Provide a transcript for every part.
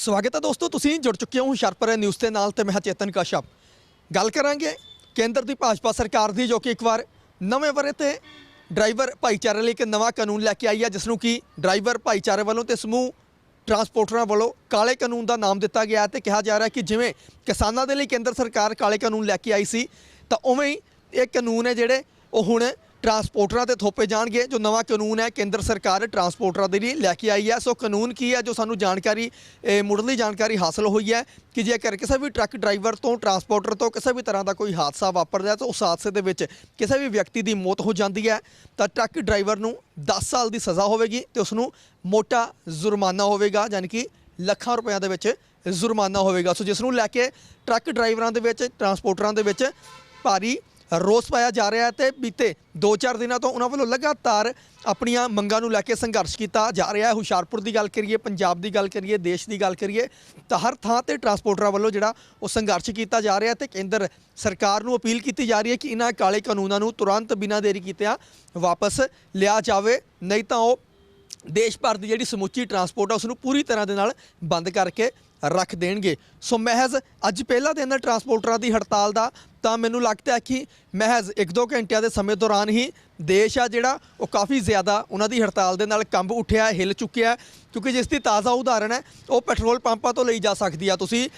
ਸਵਾਗਤ ਹੈ ਦੋਸਤੋ, ਤੁਸੀਂ ਜੁੜ ਚੁੱਕੇ ਹੋ ਹੁਸ਼ਿਆਰਪੁਰ ਨਿਊਜ਼ ਦੇ ਨਾਲ ਤੇ ਮੈਂ ਚੇਤਨ ਕਸ਼ਪ। ਗੱਲ ਕਰਾਂਗੇ ਕੇਂਦਰ ਦੀ ਭਾਜਪਾ ਸਰਕਾਰ ਦੀ ਜੋ ਕਿ ਇੱਕ ਵਾਰ ਨਵੇਂ ਵਰੇ ਤੇ ਡਰਾਈਵਰ ਭਾਈਚਾਰੇ ਲਈ ਇੱਕ ਨਵਾਂ ਕਾਨੂੰਨ ਲੈ ਕੇ ਆਈ ਹੈ, ਜਿਸ ਨੂੰ ਕਿ ਡਰਾਈਵਰ ਭਾਈਚਾਰੇ ਵੱਲੋਂ ਤੇ ਸਮੂਹ ਟਰਾਂਸਪੋਰਟਰਾਂ ਵੱਲੋਂ ਕਾਲੇ ਕਾਨੂੰਨ ਦਾ ਨਾਮ ਦਿੱਤਾ ਗਿਆ ਹੈ ਤੇ ਕਿਹਾ ਜਾ ਰਿਹਾ ਕਿ ਜਿਵੇਂ ਕਿਸਾਨਾਂ ਦੇ ਲਈ ਕੇਂਦਰ ਸਰਕਾਰ ਕਾਲੇ ਕਾਨੂੰਨ ਲੈ ਕੇ ਆਈ ਸੀ, ਤਾਂ ਉਵੇਂ ਹੀ ਇਹ ਕਾਨੂੰਨ ਹੈ ਜਿਹੜੇ ਉਹ ਹੁਣ ਟਰਾਂਸਪੋਰਟਰਾਂ ਤੇ ਥੋਪੇ ਜਾਣਗੇ, ਜੋ ਨਵਾਂ ਕਾਨੂੰਨ ਹੈ, ਕੇਂਦਰ ਸਰਕਾਰ ਟਰਾਂਸਪੋਰਟਰਾਂ ਦੇ ਲਈ ਲੈ ਕੇ ਆਈ ਹੈ। ਸੋ ਕਾਨੂੰਨ ਕੀ ਹੈ, ਜੋ ਸਾਨੂੰ ਜਾਣਕਾਰੀ ਮੁੱਢਲੀ ਜਾਣਕਾਰੀ ਹਾਸਲ ਹੋਈ ਹੈ ਕਿ ਜੇਕਰ ਕਿਸੇ ਵੀ ਟਰੱਕ ਡਰਾਈਵਰ ਤੋਂ, ਟਰਾਂਸਪੋਰਟਰ ਤੋਂ ਕਿਸੇ ਵੀ ਤਰ੍ਹਾਂ ਦਾ ਕੋਈ ਹਾਦਸਾ ਵਾਪਰਦਾ ਹੈ, ਤਾਂ ਉਸ ਹਾਦਸੇ ਦੇ ਵਿੱਚ ਕਿਸੇ ਵੀ ਵਿਅਕਤੀ ਦੀ ਮੌਤ ਹੋ ਜਾਂਦੀ ਹੈ। ਤਾਂ ਟਰੱਕ ਡਰਾਈਵਰ ਨੂੰ 10 ਸਾਲ ਦੀ ਸਜ਼ਾ ਹੋਵੇਗੀ ਤੇ ਉਸ ਨੂੰ ਮੋਟਾ ਜੁਰਮਾਨਾ ਹੋਵੇਗਾ, ਯਾਨੀ ਕਿ ਲੱਖਾਂ ਰੁਪਈਆਂ ਦੇ ਵਿੱਚ ਜੁਰਮਾਨਾ ਹੋਵੇਗਾ। ਸੋ ਜਿਸ ਨੂੰ ਲੈ ਕੇ ਟਰੱਕ ਡਰਾਈਵਰਾਂ ਦੇ ਵਿੱਚ, ਟਰਾਂਸਪੋਰਟਰਾਂ ਦੇ ਵਿੱਚ ਭਾਰੀ ਰੋਸ ਪਾਇਆ ਜਾ ਰਿਹਾ ਹੈ ਤੇ ਬੀਤੇ 2-4 ਦਿਨਾਂ ਤੋਂ ਉਹਨਾਂ ਵੱਲੋਂ ਲਗਾਤਾਰ ਆਪਣੀਆਂ ਮੰਗਾਂ ਨੂੰ ਲੈ ਕੇ ਸੰਘਰਸ਼ ਕੀਤਾ ਜਾ ਰਿਹਾ ਹੈ। ਹੁਸ਼ਿਆਰਪੁਰ ਦੀ ਗੱਲ ਕਰੀਏ, ਪੰਜਾਬ ਦੀ ਗੱਲ ਕਰੀਏ, ਦੇਸ਼ ਦੀ ਗੱਲ ਕਰੀਏ, ਤਾਂ ਹਰ ਥਾਂ ਤੇ ਟਰਾਂਸਪੋਰਟਰਾਂ ਵੱਲੋਂ ਜਿਹੜਾ ਉਹ ਸੰਘਰਸ਼ ਕੀਤਾ ਜਾ ਰਿਹਾ ਤੇ ਕੇਂਦਰ ਸਰਕਾਰ ਨੂੰ ਅਪੀਲ ਕੀਤੀ ਜਾ ਰਹੀ ਹੈ ਕਿ ਇਹਨਾਂ ਕਾਲੇ ਕਾਨੂੰਨਾਂ ਨੂੰ ਤੁਰੰਤ ਬਿਨਾਂ ਦੇਰੀ ਕੀਤਿਆਂ ਵਾਪਸ ਲਿਆ ਜਾਵੇ, ਨਹੀਂ ਤਾਂ ਉਹ ਦੇਸ਼ ਭਰ ਦੀ ਜਿਹੜੀ ਸਮੁੱਚੀ ਟਰਾਂਸਪੋਰਟ ਆ ਉਸ ਨੂੰ ਪੂਰੀ ਤਰ੍ਹਾਂ ਦੇ ਨਾਲ ਬੰਦ ਕਰਕੇ ਰੱਖ ਦੇਣਗੇ। ਸੋ ਮਹਿਜ਼ ਅੱਜ ਪਹਿਲਾ ਦਿਨ ਟਰਾਂਸਪੋਰਟਰਾਂ ਦੀ ਹੜਤਾਲ ਦਾ ਤਾਂ ਮੈਨੂੰ ਲੱਗਦਾ ਹੈ ਕਿ ਮਹਿਜ਼ 1-2 ਘੰਟਿਆਂ ਦੇ ਸਮੇਂ ਦੌਰਾਨ ਹੀ ਦੇਸ਼ ਆ ਜਿਹੜਾ ਉਹ ਕਾਫੀ ਜ਼ਿਆਦਾ ਉਹਨਾਂ ਦੀ ਹੜਤਾਲ ਦੇ ਨਾਲ ਕੰਬ ਉੱਠਿਆ ਹੈ, ਹਿੱਲ ਚੁੱਕਿਆ ਹੈ। ਕਿਉਂਕਿ ਜਿਸ ਦੀ ਤਾਜ਼ਾ ਉਦਾਹਰਣ ਹੈ ਉਹ ਪੈਟਰੋਲ ਪੰਪਾਂ ਤੋਂ ਲਈ ਜਾ ਸਕਦੀ ਆ। ਤੁਸੀਂ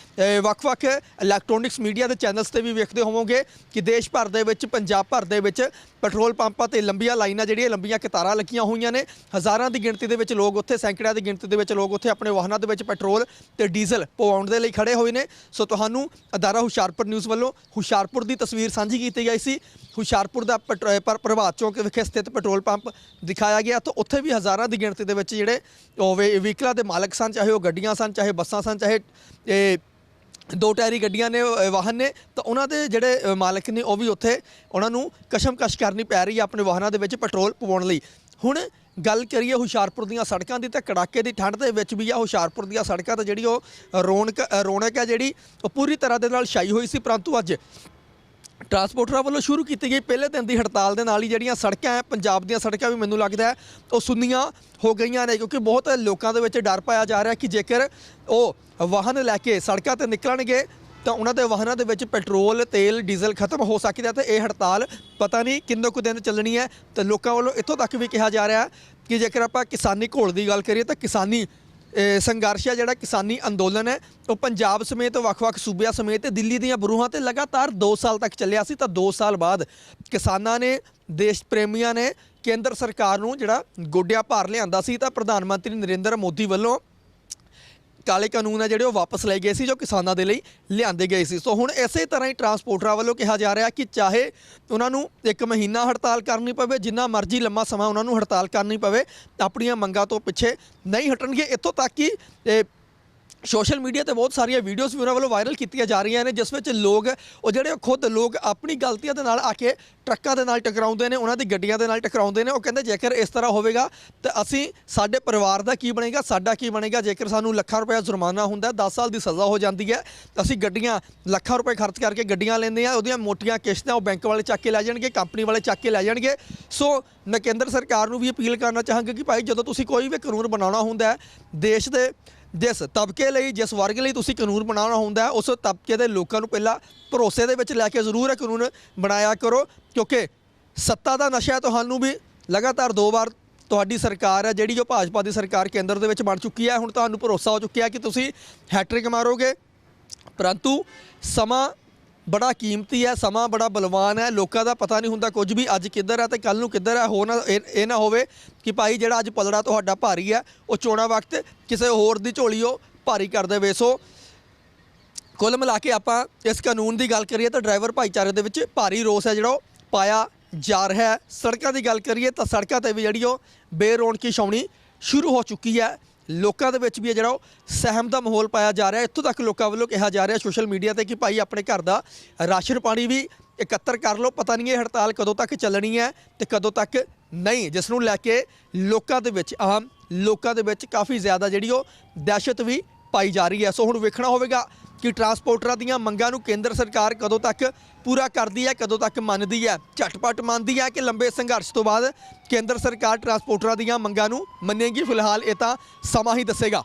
ਵੱਖ-ਵੱਖ ਇਲੈਕਟ੍ਰੋਨਿਕਸ ਮੀਡੀਆ ਦੇ ਚੈਨਲਸ ਤੇ ਵੀ ਵੇਖਦੇ ਹੋਵੋਗੇ ਕਿ ਦੇਸ਼ ਭਰ ਦੇ ਵਿੱਚ ਪੰਜਾਬ ਭਰ ਦੇ ਵਿੱਚ ਪੈਟਰੋਲ ਪੰਪਾਂ ਤੇ ਲੰਬੀਆਂ ਲਾਈਨਾਂ ਜਿਹੜੀਆਂ ਲੰਬੀਆਂ ਕਤਾਰਾਂ ਲੱਗੀਆਂ ਹੋਈਆਂ ਨੇ। ਹਜ਼ਾਰਾਂ ਦੀ ਗਿਣਤੀ ਦੇ ਵਿੱਚ ਲੋਕ ਉੱਥੇ ਸੈਂਕੜਿਆਂ ਦੀ ਗਿਣਤੀ ਦੇ ਵਿੱਚ ਲੋਕ ਉੱਥੇ ਆਪਣੇ ਵਾਹਨਾਂ ਦੇ ਵਿੱਚ ਪੈਟਰੋਲ ਤੇ ਡੀਜ਼ਲ ਪਵਾਉਣ ਦੇ ਲਈ ਖੜੇ ਹੋਏ ਨੇ। ਸੋ ਤੁਹਾਨੂੰ ਅਦਾਰਾ ਹੁਸ਼ਿਆਰਪੁਰ ਨਿਊਜ਼ ਵੱਲੋਂ ਹੁਸ਼ਿਆਰਪੁਰ ਦੀ ਤਸਵੀਰ ਸਾਂਝੀ ਕੀਤੀ ਗਈ ਸੀ। ਹੁਸ਼ਿਆਰਪੁਰ ਦਾ ਪੈਟਰੋ- ਪਰ ਪ੍ਰਭਾਤ ਚੌਂਕ ਵਿਖੇ ਸਥਿਤ ਪੈਟਰੋਲ ਪੰਪ ਦਿਖਾਇਆ ਗਿਆ ਤਾਂ ਉੱਥੇ ਵੀ ਹਜ਼ਾਰਾਂ ਦੀ ਗਿਣਤੀ ਦੇ ਵਿੱਚ ਜਿਹੜੇ ਉਹ ਵੇ- ਵਹੀਕਲਾਂ ਦੇ ਮਾਲਕ ਸਨ, ਚਾਹੇ ਉਹ ਗੱਡੀਆਂ ਸਨ, ਚਾਹੇ ਬੱਸਾਂ ਸਨ, ਚਾਹੇ ਇਹ ਦੋ ਟਾਇਰੀ ਗੱਡੀਆਂ ਨੇ ਵਾਹਨ ਨੇ, ਤਾਂ ਉਹਨਾਂ ਦੇ ਜਿਹੜੇ ਮਾਲਕ ਨੇ ਉਹ ਵੀ ਉੱਥੇ ਉਹਨਾਂ ਨੂੰ ਕਸ਼ਮਕਸ਼ ਕਰਨੀ ਪੈ ਰਹੀ ਹੈ ਆਪਣੇ ਵਾਹਨਾਂ ਦੇ ਵਿੱਚ ਪੈਟਰੋਲ ਪਵਾਉਣ ਲਈ। ਹੁਣ ਗੱਲ ਕਰੀਏ ਹੁਸ਼ਿਆਰਪੁਰ ਦੀਆਂ ਸੜਕਾਂ ਦੀ ਤਾਂ ਕੜਾਕੇ ਦੀ ਠੰਡ ਦੇ ਵਿੱਚ ਵੀ ਆ ਹੁਸ਼ਿਆਰਪੁਰ ਦੀਆਂ ਸੜਕਾਂ ਤਾਂ ਜਿਹੜੀ ਉਹ ਰੌਣਕ ਰੌਣਕ ਹੈ ਜਿਹੜੀ ਉਹ ਪੂਰੀ ਤਰ੍ਹਾਂ ਦੇ ਨਾਲ ਛਾਈ ਹੋਈ ਸੀ, ਪਰੰਤੂ ਅੱਜ ਟਰਾਂਸਪੋਰਟਰਾਂ ਵੱਲੋਂ ਸ਼ੁਰੂ ਕੀਤੀ ਗਈ ਪਹਿਲੇ ਦਿਨ ਦੀ ਹੜਤਾਲ ਦੇ ਨਾਲ ਹੀ ਜਿਹੜੀਆਂ ਸੜਕਾਂ ਹੈ, ਪੰਜਾਬ ਦੀਆਂ ਸੜਕਾਂ ਵੀ ਮੈਨੂੰ ਲੱਗਦਾ ਹੈ, ਉਹ ਸੁੰਨੀਆਂ ਹੋ ਗਈਆਂ ਨੇ ਕਿਉਂਕਿ ਬਹੁਤ ਲੋਕਾਂ ਦੇ ਵਿੱਚ ਡਰ ਪਾਇਆ ਜਾ ਰਿਹਾ ਕਿ ਜੇਕਰ ਉਹ ਵਾਹਨ ਲੈ ਕੇ ਸੜਕਾਂ ਤੇ ਨਿਕਲਣਗੇ, ਤਾਂ ਉਹਨਾਂ ਦੇ ਵਾਹਨਾਂ ਦੇ ਵਿੱਚ ਪੈਟਰੋਲ, ਤੇਲ, ਡੀਜ਼ਲ ਖਤਮ ਹੋ ਸਕਦਾ ਹੈ ਤੇ ਇਹ ਹੜਤਾਲ ਪਤਾ ਨਹੀਂ ਕਿੰਨੇ ਕੁ ਦਿਨ ਚੱਲਣੀ ਹੈ ਤੇ ਲੋਕਾਂ ਵੱਲੋਂ ਇੱਥੋਂ ਤੱਕ ਵੀ ਕਿਹਾ ਜਾ ਰਿਹਾ ਕਿ ਜੇਕਰ ਆਪਾਂ ਕਿਸਾਨੀ ਘੋਲ ਦੀ ਗੱਲ ਕਰੀਏ ਤਾਂ ਕਿਸਾਨੀ ਸੰਘਰਸ਼ ਹੈ ਜਿਹੜਾ ਕਿਸਾਨੀ ਅੰਦੋਲਨ ਹੈ, ਉਹ ਪੰਜਾਬ ਸਮੇਤ ਵੱਖ-ਵੱਖ ਸੂਬਿਆਂ ਸਮੇਤ ਦਿੱਲੀ ਦੀਆਂ ਬਰੂਹਾਂ ਤੇ ਲਗਾਤਾਰ 2 ਸਾਲ ਤੱਕ ਚੱਲਿਆ ਸੀ। ਤਾਂ 2 ਸਾਲ ਬਾਅਦ ਕਿਸਾਨਾਂ ਨੇ, ਦੇਸ਼ ਪ੍ਰੇਮੀਆਂ ਨੇ ਕੇਂਦਰ ਸਰਕਾਰ ਨੂੰ ਜਿਹੜਾ ਗੋਡਿਆਂ ਭਾਰ ਲਿਆਂਦਾ ਸੀ। ਤਾਂ ਪ੍ਰਧਾਨ ਮੰਤਰੀ ਨਰਿੰਦਰ ਮੋਦੀ ਵੱਲੋਂ ਕਾਲੇ ਕਾਨੂੰਨ ਆ ਜਿਹੜੇ ਉਹ ਵਾਪਸ ਲਏ ਗਏ ਸੀ ਜੋ ਕਿਸਾਨਾਂ ਦੇ ਲਈ ਲਿਆਂਦੇ ਗਏ ਸੀ। ਸੋ ਹੁਣ ਇਸੇ ਤਰ੍ਹਾਂ ਹੀ ਟਰਾਂਸਪੋਰਟਰਾਂ ਵੱਲੋਂ ਕਿਹਾ ਜਾ ਰਿਹਾ ਕਿ ਚਾਹੇ ਉਹਨਾਂ ਨੂੰ ਇੱਕ ਮਹੀਨਾ ਹੜਤਾਲ ਕਰਨੀ ਪਵੇ, ਜਿੰਨਾ ਮਰਜ਼ੀ ਲੰਮਾ ਸਮਾਂ ਉਹਨਾਂ ਨੂੰ ਹੜਤਾਲ ਕਰਨੀ ਪਵੇ, ਆਪਣੀਆਂ ਮੰਗਾਂ ਤੋਂ ਪਿੱਛੇ ਨਹੀਂ ਹਟਣਗੇ। ਇੱਥੋਂ ਤੱਕ ਕਿ ਸੋਸ਼ਲ ਮੀਡੀਆ ਤੇ ਬਹੁਤ ਸਾਰੀਆਂ ਵੀਡੀਓਜ਼ ਵੀ ਉਹਨਾਂ ਵੱਲੋਂ ਵਾਇਰਲ ਕੀਤੀਆਂ ਜਾ ਰਹੀਆਂ ਨੇ ਜਿਸ ਵਿੱਚ ਲੋਕ ਉਹ ਜਿਹੜੇ ਉਹ ਖੁਦ ਲੋਕ ਆਪਣੀ ਗਲਤੀਆਂ ਦੇ ਨਾਲ ਆ ਕੇ ਟਰੱਕਾਂ ਦੇ ਨਾਲ ਟਕਰਾਉਂਦੇ ਨੇ ਉਹਨਾਂ ਦੀ ਗੱਡੀਆਂ ਦੇ ਨਾਲ ਟਕਰਾਉਂਦੇ ਨੇ। ਉਹ ਕਹਿੰਦੇ ਜੇਕਰ ਇਸ ਤਰ੍ਹਾਂ ਹੋਵੇਗਾ ਤਾਂ ਅਸੀਂ ਸਾਡੇ ਪਰਿਵਾਰ ਦਾ ਕੀ ਬਣੇਗਾ ਸਾਡਾ ਕੀ ਬਣੇਗਾ? ਜੇਕਰ ਸਾਨੂੰ ਲੱਖਾਂ ਰੁਪਏ ਜੁਰਮਾਨਾ ਹੁੰਦਾ ਹੈ, 10 ਸਾਲ ਦੀ ਸਜ਼ਾ ਹੋ ਜਾਂਦੀ ਹੈ ਅਸੀਂ ਗੱਡੀਆਂ ਲੱਖਾਂ ਰੁਪਏ ਖਰਚ ਕਰਕੇ ਗੱਡੀਆਂ ਲੈਂਦੇ ਆ ਉਹਦੀਆਂ ਮੋਟੀਆਂ ਕਿਸ਼ਤਾਂ ਉਹ ਬੈਂਕ ਵਾਲੇ ਚੱਕ ਕੇ ਲੈ ਜਾਣਗੇ ਕੰਪਨੀ ਵਾਲੇ ਚੱਕ ਕੇ ਲੈ ਜਾਣਗੇ। ਸੋ ਮੈਂ ਕੇਂਦਰ ਸਰਕਾਰ ਨੂੰ ਵੀ ਅਪੀਲ ਕਰਨਾ ਚਾਹਾਂਗਾ ਕਿ ਭਾਈ ਜਦੋਂ ਤੁਸੀਂ ਕੋਈ ਵੀ ਕਾਨੂੰਨ ਬਣਾਉਣਾ ਹੁੰਦਾ ਹੈ ਦੇਸ਼ ਦੇ ਜਿਸ ਤਬਕੇ ਲਈ, ਜਿਸ ਵਰਗ ਲਈ ਤੁਸੀਂ ਕਾਨੂੰਨ ਬਣਾਉਣਾ ਹੁੰਦਾ, ਉਸ ਤਬਕੇ ਦੇ ਲੋਕਾਂ ਨੂੰ ਪਹਿਲਾਂ ਭਰੋਸੇ ਦੇ ਵਿੱਚ ਲੈ ਕੇ ਜ਼ਰੂਰ ਇਹ ਕਾਨੂੰਨ ਬਣਾਇਆ ਕਰੋ, ਕਿਉਂਕਿ ਸੱਤਾ ਦਾ ਨਸ਼ਾ ਤੁਹਾਨੂੰ ਵੀ ਲਗਾਤਾਰ ਦੋ ਵਾਰ ਤੁਹਾਡੀ ਸਰਕਾਰ ਹੈ, ਜਿਹੜੀ ਜੋ ਭਾਜਪਾ ਦੀ ਸਰਕਾਰ ਕੇਂਦਰ ਦੇ ਵਿੱਚ ਬਣ ਚੁੱਕੀ ਹੈ, ਹੁਣ ਤੁਹਾਨੂੰ ਭਰੋਸਾ ਹੋ ਚੁੱਕਿਆ ਕਿ ਤੁਸੀਂ ਹੈਟ੍ਰਿਕ ਮਾਰੋਗੇ। ਪਰੰਤੂ ਸਮਾਂ ਬੜਾ ਕੀਮਤੀ ਹੈ, ਸਮਾਂ ਬੜਾ ਬਲਵਾਨ ਹੈ, ਲੋਕਾਂ ਦਾ ਪਤਾ ਨਹੀਂ ਹੁੰਦਾ ਕੁਝ ਵੀ, ਅੱਜ ਕਿੱਧਰ ਹੈ ਤੇ ਕੱਲ ਨੂੰ ਕਿੱਧਰ ਹੈ ਹੋ ਨਾ ਇਹ ਇਹ ਨਾ ਹੋਵੇ ਕਿ ਭਾਈ ਜਿਹੜਾ ਅੱਜ ਪਲੜਾ ਤੁਹਾਡਾ ਭਾਰੀ ਹੈ, ਉਹ ਚੋਣਾ ਵਕਤ ਕਿਸੇ ਹੋਰ ਦੀ ਝੋਲੀ ਉਹ ਭਾਰੀ ਕਰ ਦੇਵੇ। ਸੋ ਕੁੱਲ ਮਿਲਾ ਕੇ ਆਪਾਂ ਇਸ ਕਾਨੂੰਨ ਦੀ ਗੱਲ ਕਰੀਏ ਤਾਂ ਡਰਾਈਵਰ ਭਾਈਚਾਰੇ ਦੇ ਵਿੱਚ ਭਾਰੀ ਰੋਸ ਹੈ ਜਿਹੜਾ ਉਹ ਪਾਇਆ ਜਾ ਰਿਹਾ ਹੈ। ਸੜਕਾਂ ਦੀ ਗੱਲ ਕਰੀਏ ਤਾਂ ਸੜਕਾਂ ਤੇ ਵੀ ਜਿਹੜੀ ਉਹ ਬੇਰੌਣਕੀ ਛਾਉਣੀ ਸ਼ੁਰੂ ਹੋ ਚੁੱਕੀ ਹੈ। ਲੋਕਾਂ ਦੇ ਵਿੱਚ ਵੀ ਹੈ ਜਿਹੜਾ ਉਹ ਸਹਿਮ ਦਾ ਮਾਹੌਲ ਪਾਇਆ ਜਾ ਰਿਹਾ। ਇੱਥੋਂ ਤੱਕ ਲੋਕਾਂ ਵੱਲੋਂ ਕਿਹਾ ਜਾ ਰਿਹਾ ਸੋਸ਼ਲ ਮੀਡੀਆ ਤੇ ਕਿ ਭਾਈ ਆਪਣੇ ਘਰ ਦਾ ਰਾਸ਼ਨ ਪਾਣੀ ਵੀ ਇਕੱਤਰ ਕਰ ਲਓ। ਪਤਾ ਨਹੀਂ ਇਹ ਹੜਤਾਲ ਕਦੋਂ ਤੱਕ ਚੱਲਣੀ ਹੈ ਤੇ ਕਦੋਂ ਤੱਕ ਨਹੀਂ। ਜਿਸ ਨੂੰ ਲੈ ਕੇ ਲੋਕਾਂ ਦੇ ਵਿੱਚ ਆਮ ਲੋਕਾਂ ਦੇ ਵਿੱਚ ਕਾਫੀ ਜ਼ਿਆਦਾ ਜਿਹੜੀ ਉਹ ਦਹਿਸ਼ਤ ਵੀ ਪਾਈ ਜਾ ਰਹੀ ਹੈ। ਸੋ ਹੁਣ ਵੇਖਣਾ ਹੋਵੇਗਾ ਕਿ ਟਰਾਂਸਪੋਰਟਰਾਂ ਦੀਆਂ ਮੰਗਾਂ ਨੂੰ ਕੇਂਦਰ ਸਰਕਾਰ ਕਦੋਂ ਤੱਕ ਪੂਰਾ ਕਰਦੀ ਹੈ, ਕਦੋਂ ਤੱਕ ਮੰਨਦੀ ਹੈ? ਝਟਪਟ ਮੰਨਦੀ ਹੈ ਕਿ ਲੰਬੇ ਸੰਘਰਸ਼ ਤੋਂ ਬਾਅਦ ਕੇਂਦਰ ਸਰਕਾਰ ਟਰਾਂਸਪੋਰਟਰਾਂ ਦੀਆਂ ਮੰਗਾਂ ਨੂੰ ਮੰਨੇਗੀ? ਫਿਲਹਾਲ ਇਹ ਤਾਂ ਸਮਾਂ ਹੀ ਦੱਸੇਗਾ।